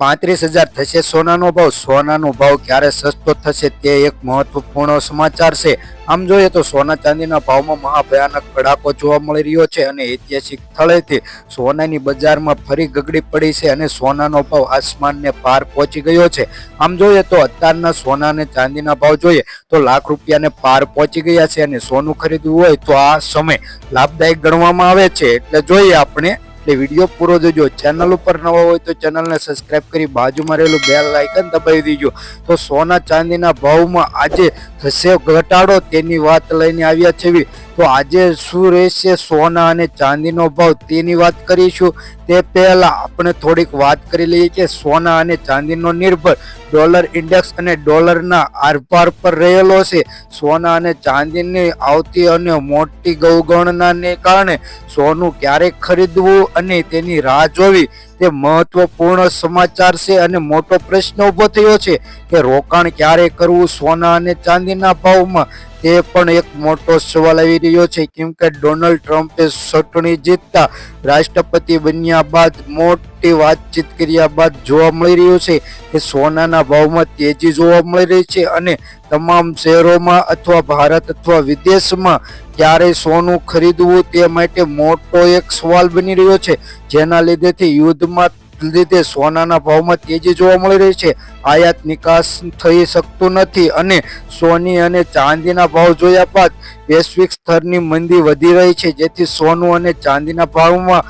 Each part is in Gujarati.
પાંત્રીસ હજાર થશે. સોનાનો ભાવ સોનાનો ભાવ ક્યારે સસ્તો થશે તે એક મહત્વપૂર્ણ સમાચાર છે. આમ જોઈએ તો સોના ચાંદીના ભાવમાં મહાભયાનક કડાકો જોવા મળી રહ્યો છે અને ઐતિહાસિક સ્થળેથી સોનાની બજારમાં ફરી ગગડી પડી છે અને સોનાનો ભાવ આસમાનને પાર પહોંચી ગયો છે. આમ જોઈએ તો અત્યારના સોના અને ચાંદીના ભાવ જોઈએ તો લાખ રૂપિયાને પાર પહોંચી ગયા છે અને સોનું ખરીદવું હોય તો આ સમય લાભદાયક ગણવામાં આવે છે. એટલે જોઈએ આપણે એટલે વીડિયો પૂરો જોજો. ચેનલ ઉપર નવો હોય તો ચેનલને સબસ્ક્રાઇબ કરી બાજુમાં રહેલું બેલ આઇકન દબાવી દેજો. તો સોના ચાંદીના ભાવમાં આજે થશે ઘટાડો તેની વાત લઈને આવ્યા છે તો આજે શું રહેશે? સોના અને ચાંદીનો ભાવ તેની વાત કરીશું. તે પહેલાં આપણે થોડીક વાત કરી લઈએ કે સોના અને ચાંદીનો નિર્ભર ડોલર ઇન્ડેક્સ અને ડોલરના આરપાર પર રહેલો છે. સોના અને ચાંદીની આવતી અને મોટી ગૌગણનાને કારણે સોનું ક્યારે ખરીદવું અને તેની રાહ જોવી? તે મહત્વપૂર્ણ સમાચાર છે અને મોટો પ્રશ્ન ઊભો થયો છે કે રોકાણ ક્યારે કરવું સોના અને ચાંદીના ભાવમાં? તે પણ એક મોટો સવાલ આવી રહ્યો છે, કેમ કે ડોનાલ્ડ ટ્રમ્પે ચૂંટણી જીતતા રાષ્ટ્રપતિ બન્યા બાદ મોટી વાતચીત કર્યા બાદ જોવા મળી રહ્યું છે કે સોનાના ભાવમાં તેજી જોવા મળી રહી છે અને તમામ શહેરોમાં અથવા ભારત અથવા વિદેશમાં ક્યારે સોનું ખરીદવું તે માટે મોટો એક સવાલ બની રહ્યો છે, જેના લીધેથી યુદ્ધમાં લીધે સોનાના ભાવમાં તેજી જોવા મળી રહી છે. આયાત નિકાસ થઈ શકતું નથી અને સોની અને ચાંદીના ભાવ જોયા બાદ વૈશ્વિક સ્તરની મંદી વધી રહી છે, જેથી સોનું અને ચાંદીના ભાવમાં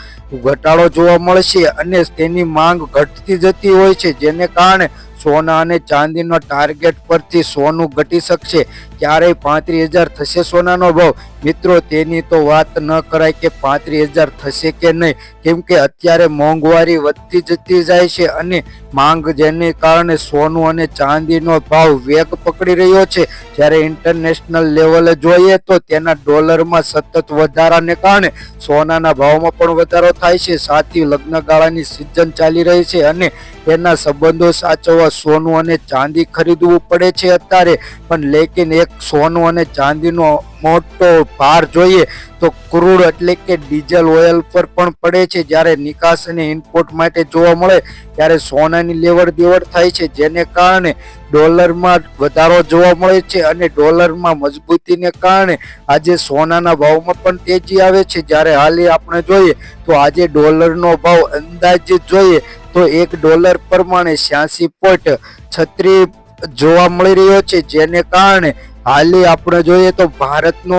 ઘટાડો જોવા મળશે અને તેની માંગ ઘટતી જતી હોય છે, જેને કારણે સોના અને ચાંદીના ટાર્ગેટ પરથી સોનું ઘટી શકશે. ક્યારેય પાંત્રીસ હજાર થશે સોનાનો ભાવ? મિત્રો, તેની તો વાત ન કરાય કે પાંત્રીસ હજાર થશે કે નહીં. કેમ કે અત્યારે મોંઘવારી વધતી જતી જાય છે અને માંગ જેને કારણે સોનું અને ચાંદીનો ભાવ વેગ પકડી રહ્યો છે. જ્યારે ઇન્ટરનેશનલ લેવલે જોઈએ તો તેના ડોલરમાં સતત વધારાને કારણે સોનાના ભાવમાં પણ વધારો થાય છે. સાથી, લગ્નગાળાની સિઝન ચાલી રહી છે અને તેના સંબંધો સાચવવા સોનું અને ચાંદી ખરીદવું પડે છે અત્યારે. પણ લેકિન એક સોનું અને ચાંદીનો મોટો ભાર જોઈએ તો ક્રૂડ એટલે કે ડીઝલ ઓઇલ પર પણ પડે છે. જ્યારે નિકાસ અને ઇમ્પોર્ટ માટે જોવા મળે ત્યારે સોનાની લેવડ દેવડ થાય છે, જેને કારણે ડોલરમાં વધારો જોવા મળે છે અને ડોલરમાં મજબૂતીને કારણે આજે સોનાના ભાવમાં પણ તેજી આવે છે. જ્યારે હાલે આપણે જોઈએ તો આજે ડોલરનો ભાવ અંદાજે જોઈએ તો એક ડોલર પ્રમાણે છ્યાસી પોઈન્ટ છત્રીસ જોવા મળી રહ્યો છે, જેને કારણે હાલી આપણે જોઈએ તો ભારતનો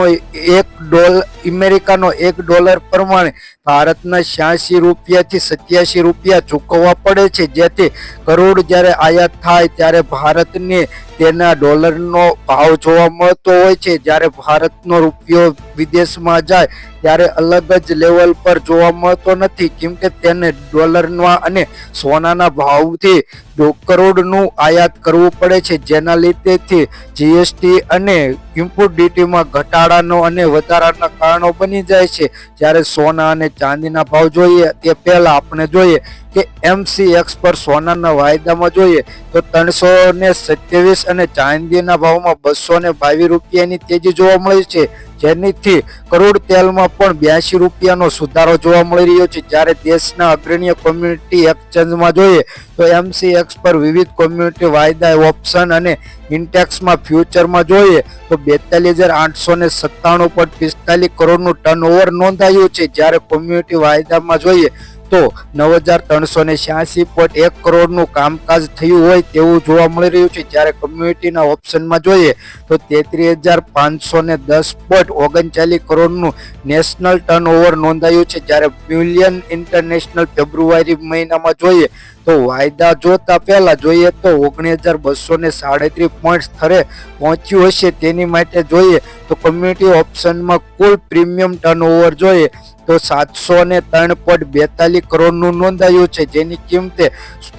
એક ડોલર અમેરિકાનો એક ડોલર પ્રમાણે ભારતના છ્યાસી રૂપિયાથી સત્યાસી રૂપિયા ચૂકવવા પડે છે. જેથી કરોડ જ્યારે આયાત થાય ત્યારે ભારતને તેના ડોલરનો ભાવ જોવા મળતો હોય છે. જ્યારે ભારતનો રૂપિયો વિદેશમાં જાય ત્યારે અલગ જ લેવલ પર જોવા મળતો નથી. કેમ કે તેને ડોલરમાં અને સોનાના ભાવથી કરોડનું આયાત કરવું પડે છે. જેના લીધેથી જીએસટી અને ઇમ્પોર્ટ ડ્યુટીમાં ઘટાડાનો અને વધારાના કારણો બની જાય છે. જ્યારે સોના અને ચાંદીના ભાવ જોઈએ, તે પહેલા આપણે જોઈએ કે એમસીએક્સ પર સોનાના વાયદામાં જોઈએ તો ત્રણસો ને સત્યાવીસ અને ચાંદીના ભાવમાં બસો ને બાવીસ રૂપિયાની તેજી જોવા મળી છે. જેનીથી કરોડ તેલમાં પણ બ્યાસી રૂપિયાનો સુધારો જોવા મળી રહ્યો છે. જ્યારે દેશના અગ્રણીય કોમ્યુનિટી એક્સચેન્જમાં જોઈએ તો એમસીએક્સ પર વિવિધ કોમ્યુનિટી વાયદા, ઓપ્શન અને ઇન્ટેક્સમાં ફ્યુચરમાં જોઈએ તો બેતાલીસ હજાર આઠસો સત્તાણું પોઈન્ટ પિસ્તાલીસ કરોડનું ટર્નઓવર નોંધાયું છે. જ્યારે કોમ્યુનિટી વાયદામાં જોઈએ તો નવ હજાર ત્રણસો ને છ્યાસી પોઈન્ટ એક કરોડનું કામકાજ થયું હોય તેવું જોવા મળી રહ્યું છે. જ્યારે કમ્યુનિટીના ઓપ્શનમાં જોઈએ તો તેત્રીસ હજાર પાંચસો ને દસ પોઈન્ટ ઓગણચાલીસ કરોડનું નેશનલ ટર્નઓવર નોંધાયું છે. જ્યારે મિલિયન ઇન્ટરનેશનલ ફેબ્રુઆરી મહિનામાં જોઈએ તો વાયદા જોતા પહેલા જોઈએ તો ઓગણીસ હજાર બસો ને સાડત્રીસ પોઈન્ટ સ્તરે પહોંચ્યું હશે તેની માટે જોઈએ તો કમ્યુનિટી ઓપ્શનમાં કુલ પ્રીમિયમ ટર્નઓવર જોઈએ તો સાતસો ને ત્રણ પોઈન્ટ બેતાલીસ કરોડનું નોંધાયું છે, જેની કિંમતે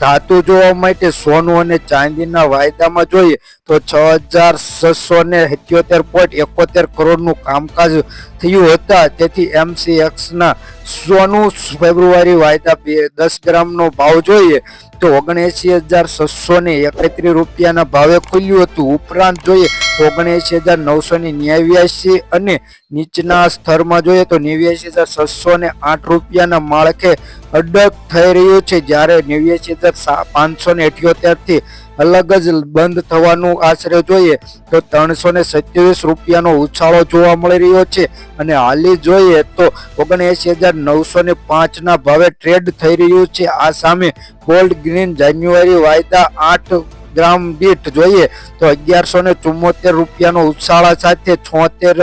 ધાતુ જોવા માટે સોનું અને ચાંદીના વાયદામાં જોઈએ તો છ હજાર છસો ને સિત્યોતેર પોઈન્ટ એકોતેર કરોડનું કામકાજ થયું હતા. તેથી એમસીએક્સના સોનું ફેબ્રુઆરી વાયદા દસ ગ્રામનો ભાવ જોઈએ તો ઓગણએસી હજાર છસો ને એકત્રીસ રૂપિયાના ભાવે ખુલ્યું હતું. ઉપરાંત જોઈએ ઓગણએંશી હજાર નવસો ને નેવ્યાસી અને નીચના સ્તરમાં જોઈએ તો નેવ્યાસી હજાર છસો ને આઠ રૂપિયાના માળખે અડગ થઈ રહ્યું છે. જ્યારે નેવ્યાસી હજાર પાંચસો ને અઠ્યોતેરથી અલગ જ બંધ થવાનું આશરે જોઈએ તો ત્રણસો ને સત્યાવીસ રૂપિયાનો ઉછાળો જોવા મળી રહ્યો છે. અને હાલી જોઈએ તો ઓગણએંસી હજાર નવસો ને પાંચના ભાવે ટ્રેડ થઈ રહ્યું છે. આ સામે ગોલ્ડ ગ્રીન જાન્યુઆરી વાયદા આઠ ગ્રામ દીઠ જોઈએ તો અગિયારસો ને ચુમ્મોતેર રૂપિયાનો ઉછાળા સાથે છોતેર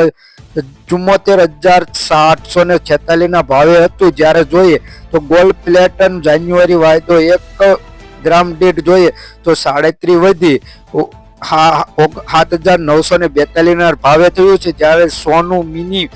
ચુમ્મોતેર હજાર સાતસો ને છેતાલીસ ના ભાવે હતું. જ્યારે જોઈએ તો ગોલ્ડ પ્લેટન જાન્યુઆરી વાયદો એક ગ્રામ દીઠ જોઈએ તો સાડત્રી વધી. હા સાત હજાર નવસો ને બેતાલીસ ના ભાવે થયું છે. જ્યારે સોનું મિની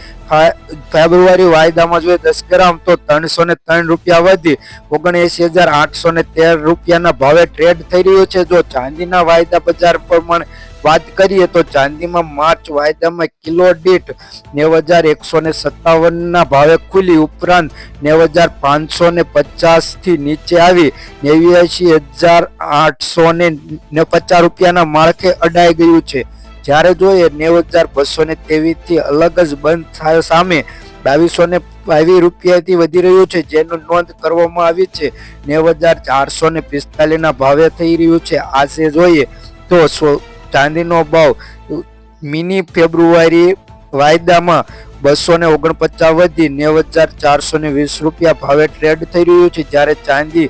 ફેબ્રુઆરી વાયદામાં જોઈએ દસ ગ્રામ તો ત્રણસો ત્રણ રૂપિયા વધી. ઓગણએંસી હજાર આઠસો તેર રૂપિયાના ભાવે ટ્રેડ થઈ રહ્યો છે. જો ચાંદીના વાયદા બજાર પ્રમાણે વાત કરીએ તો ચાંદીમાં માર્ચ વાયદામાં કિલો દીઠ નેવ હજાર એકસો ને સત્તાવનના ભાવે ખુલી. ઉપરાંત નેવ હજાર પાંચસો ને પચાસથી નીચે આવી નેવ્યાસી હજાર આઠસો ને પચાસ રૂપિયાના માળખે અડાઈ ગયું છે. જ્યારે જોઈએ નેવ હજાર બસો ને તેવીસથી અલગ જ બંધ થાય સામે બાવીસો ને બાવીસ રૂપિયાથી વધી રહ્યું છે, જેનો નોંધ કરવામાં આવી છે. નેવ હજાર ચારસો ને પિસ્તાલીસના ભાવે થઈ રહ્યું છે. આજે જોઈએ તો સો ચાંદીનો ભાવ મિની ફેબ્રુઆરી વાયદામાં બસો ને ઓગણપચાસ વધી નેવ હજાર ચારસો ને વીસ રૂપિયા ભાવે ટ્રેડ થઈ રહ્યું છે. જ્યારે ચાંદી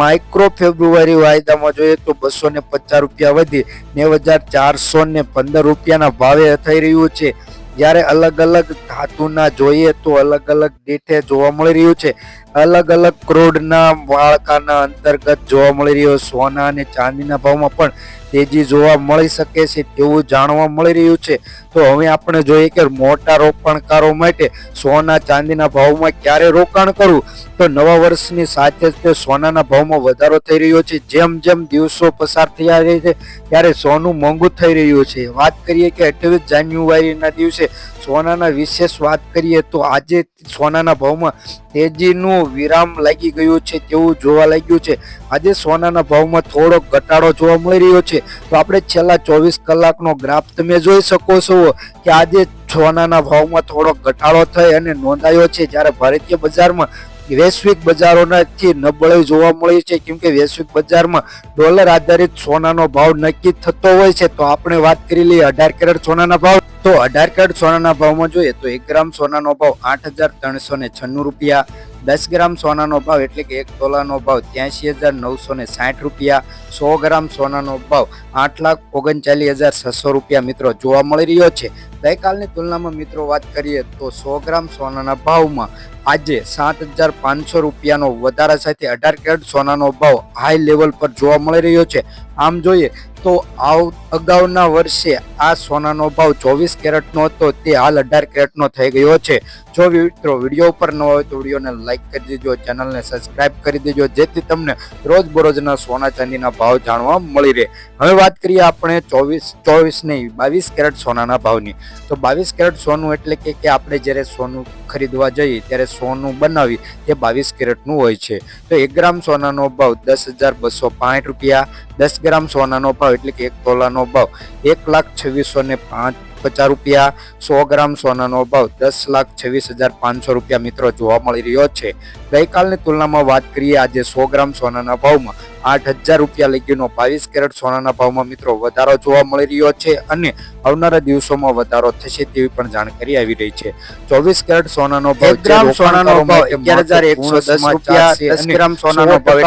માઇક્રો ફેબ્રુઆરી વાયદામાં જોઈએ તો બસો ને પચાસ રૂપિયા વધી નેવ હજાર ચારસો ને પંદર રૂપિયાના ભાવે થઈ રહ્યું છે. જ્યારે અલગ અલગ ધાતુના જોઈએ તો અલગ અલગ ડેટે જોવા મળી રહ્યું છે. અલગ અલગ ક્રોડના વાળકાના અંતર્ગત જોવા મળી રહ્યો સોના અને ચાંદીના ભાવમાં પણ તેજી જોવા મળી શકે છે તેવું જાણવા મળી રહ્યું છે. તો હવે આપણે જોઈએ કે મોટા રોકાણકારો માટે સોના, ચાંદીના ભાવમાં ક્યારે રોકાણ કરવું? તો નવા વર્ષની સાથે જ તે સોનાના ભાવમાં વધારો થઈ રહ્યો છે. જેમ જેમ દિવસો પસાર થયા રહે છે, ત્યારે સોનું મોંઘું થઈ રહ્યું છે. વાત કરીએ કે અઠ્યાવીસ જાન્યુઆરીના દિવસે સોનાના વિશેષ વાત કરીએ તો આજે સોનાના ભાવમાં તેજીનું વિરામ લાગી ગયું છે તેવું જોવા લાગ્યું છે. આજે સોનાના ભાવમાં થોડો ઘટાડો જોવા મળી રહ્યો છે. તો આપણે છેલ્લા ચોવીસ કલાકનો ગ્રાફ તમે જોઈ શકો છો કે આજે સોનાના ભાવમાં થોડો ઘટાડો થઈ અને નોંધાયો છે. જ્યારે ભારતીય બજારમાં વૈશ્વિક બજારોનાથી નબળાઈ જોવા મળી છે. કેમ કે વૈશ્વિક બજારમાં ડોલર આધારિત સોનાનો ભાવ નક્કી થતો હોય છે. તો આપણે વાત કરી લઈએ અઢાર કેરેટ સોનાના ભાવ તો અઢાર કેરેટ સોનાના ભાવમાં જોઈએ તો એક ગ્રામ સોનાનો ભાવ આઠ હજાર ત્રણસો છન્નું રૂપિયા, દસ ગ્રામ સોનાનો ભાવ એટલે કે એક તોલાનો ભાવ ત્યાંસી હજાર નવસો સાઠ રૂપિયા, સો ગ્રામ સોનાનો ભાવ આઠ લાખ ઓગણચાલીસ હજાર છસો રૂપિયા મિત્રો જોવા મળી રહ્યો છે. ગઈકાલની તુલનામાં મિત્રો વાત કરીએ તો સો ગ્રામ સોનાના ભાવમાં આજે સાત હજાર પાંચસો રૂપિયાનો વધારા સાથે અઢાર કેરેટ સોનાનો ભાવ હાઈ લેવલ પર જોવા મળી રહ્યો છે. આમ જોઈએ તો આવ, અગાઉના વર્ષે આ સોનાનો ભાવ ચોવીસ કેરેટનો હતો, તે હાલ અઢાર કેરેટનો થઈ ગયો છે. જો મિત્રો વીડિયો ઉપર ન હોય તો વિડીયોને લાઇક કરી દેજો, ચેનલને સબસ્ક્રાઇબ કરી દેજો, જેથી તમને રોજબરોજના સોના ચાંદીના ભાવ જાણવા મળી રહે. હવે વાત કરીએ આપણે ચોવીસ ચોવીસ નહીં બાવીસ કેરેટ સોનાના ભાવની. તો બાવીસ કેરેટ સોનું એટલે કે કે આપણે જ્યારે સોનું ખરીદવા જઈએ ત્યારે સોનું બનાવી તે બાવીસ કેરેટનું હોય છે. તો એક ગ્રામ સોનાનો ભાવ દસ હજાર બસો પાંઠ રૂપિયા, દસ ગ્રામ સોનાનો ભાવ એટલે કે એક તોલાનો ભાવ એક લાખ છવ્વીસો ને પાંચ પચાસ રૂપિયા, સો ગ્રામ સોનાનો ભાવ દસ લાખ છવ્વીસ હજાર પાંચસો રૂપિયા મિત્રો જોવા મળી રહ્યો છે. ગઈકાલની તુલનામાં વાત કરીએ આજે સો ગ્રામ સોનાના ભાવમાં આઠ હજાર રૂપિયા લગીનો બાવીસ કેરેટ સોનાના ભાવમાં મિત્રો વધારો જોવા મળી રહ્યો છે અને આવનારા દિવસોમાં વધારો થશે તેવી પણ જાણકારી આવી રહી છે. ચોવીસ કેરેટ સોનાનો ભાવ ગ્રામ સોનાનો ભાવ અગિયાર હજાર એકસો દસ રૂપિયા દસ ગ્રામ સોનાનો ભાવ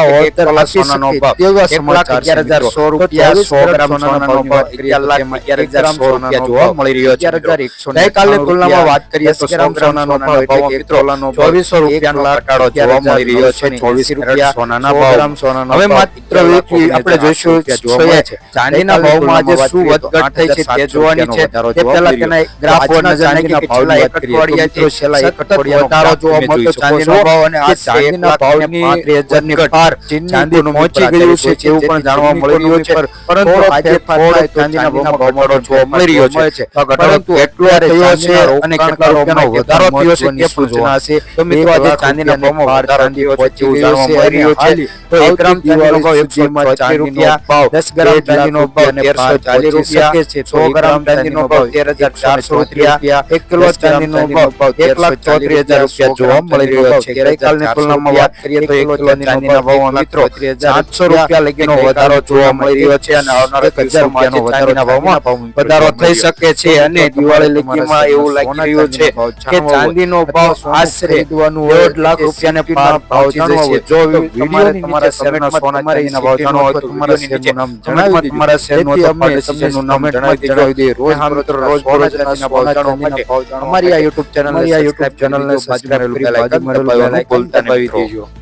સોનાનો ભાવ. એક અગિયાર હજાર સો રૂપિયા સો ગ્રામ સોનાનો ભાવ અગિયાર લાખ અગિયાર હજાર સો રૂપિયા જોવા મળી રહ્યો છે અગિયાર એકસો ગઈકાલની તુલનામાં વાત કરીએ તો ગ્રામ સોનાનો ભાવ એટલે કે મિત્રો ચોવીસો રૂપિયાનો ઘટાડો જોવા મળી રહ્યો છે. ચોવીસ રૂપિયા સોનાના ભાવ. ગ્રામ સોનાનો હવે માત્ર આપણે જોઈશું ચાંદીના ભાવમાં આજે શું વધઘટ થઈ છે તે જોવાની છે. તે પહેલા તેના ગ્રાફ પર નજર નાખીએ છેલ્લા એક અઠવાડિયાથી છેલ્લા એક અઠવાડિયાનો વધારો જોવા મળતો ચાંદીનો ભાવ અને આ ચાંદીના ભાવની 35000 ની પાર ચાંદી પહોંચી ગયું છે તેવું પણ જાણવા મળી રહ્યું છે. પરંતુ આજે થોડો ચાંદીના ભાવમાં ઘટાડો જોવા મળી રહ્યો છે. પરંતુ એટલો થયો છે અને કેટલા રૂપિયાનો વધારો થયો છે તે પણ જોવા? તો મિત્રો આજે ચાંદીના ભાવમાં ભાવ ચાંદી પહોંચી ગયો છે અને હાલ તો એક ગ્રામ ચાંદીનો એકસો ચોત્રીસ રૂપિયા દસ ગ્રામ ચાંદીનો ભાવ તેરસો ચાલીસ રૂપિયા સો ગ્રામ ચાંદીનો ભાવ તેર હજાર ચારસો રૂપિયા એક કિલો ચાંદીનો ભાવ એક લાખ ચોત્રીસ હજાર રૂપિયા જોવા મળી રહ્યો છે. ગઈકાલની તુલનામાં વાત કરીએ તો એક કિલો ચાંદીના ભાવમાં મિત્રો સાતસો રૂપિયા લગીનો વધારો જોવા મળી રહ્યો છે અને આવનારા ભાવમાં વધારો થઈ શકે છે અને દિવાળી લગીમાં એવું લાગી રહ્યું છે કે ચાંદીનો ભાવ આશરે દોઢ લાખ રૂપિયાને પાર ભાવ જશે જો વીડિયો તમારા શહેરના સોના ચાંદીના ભાવ જાણવા હોય તો તમારા શહેરનું નામ જણાવી તમારા શહેરનું અથવા ડિસિઝનનું નામ જણાવી દેજો રોજ મિત્રો રોજ રોજ ભાવ જાણવા માટે. અમારી આ YouTube ચેનલ આ YouTube ચેનલને સબસ્ક્રાઇબ કરી આઇકન દબાવવાનું ભૂલતા નહીં મિત્રો.